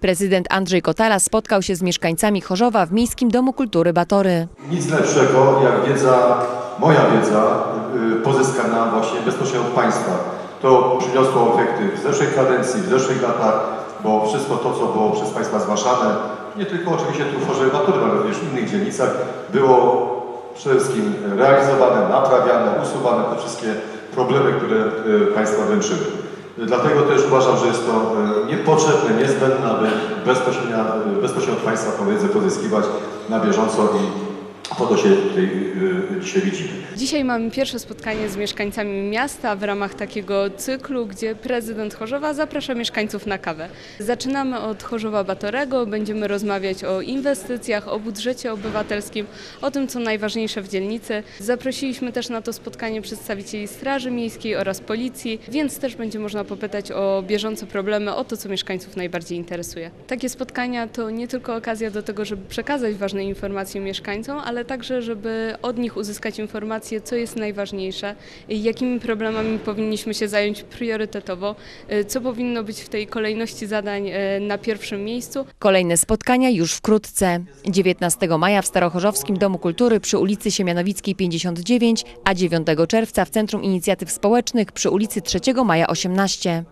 Prezydent Andrzej Kotala spotkał się z mieszkańcami Chorzowa w Miejskim Domu Kultury Batory. Nic lepszego jak wiedza, moja wiedza y, pozyskana właśnie bezpośrednio od Państwa. To przyniosło efekty w zeszłej kadencji, w zeszłych latach, bo wszystko to, co było przez Państwa zgłaszane, nie tylko oczywiście tu w Chorzowie Batury, ale również w innych dzielnicach, było przede wszystkim realizowane, naprawiane, usuwane te wszystkie problemy, które y, Państwa dręczyły. Dlatego też uważam, że jest to y, niepotrzebne, niezbędne, aby bezpośrednio, y, bezpośrednio od Państwa tą wiedzę pozyskiwać na bieżąco i po to się tutaj y, dzisiaj widzimy. Dzisiaj mamy pierwsze spotkanie z mieszkańcami miasta w ramach takiego cyklu, gdzie prezydent Chorzowa zaprasza mieszkańców na kawę. Zaczynamy od Chorzowa Batorego, będziemy rozmawiać o inwestycjach, o budżecie obywatelskim, o tym, co najważniejsze w dzielnicy. Zaprosiliśmy też na to spotkanie przedstawicieli Straży Miejskiej oraz Policji, więc też będzie można popytać o bieżące problemy, o to, co mieszkańców najbardziej interesuje. Takie spotkania to nie tylko okazja do tego, żeby przekazać ważne informacje mieszkańcom, ale także, żeby od nich uzyskać informacje, co jest najważniejsze, jakimi problemami powinniśmy się zająć priorytetowo, co powinno być w tej kolejności zadań e, na pierwszym miejscu. Kolejne spotkania już wkrótce. 19 maja w Starochorzowskim Domu Kultury przy ulicy Siemianowickiej 59, a 9 czerwca w Centrum Inicjatyw Społecznych przy ulicy 3 Maja 18.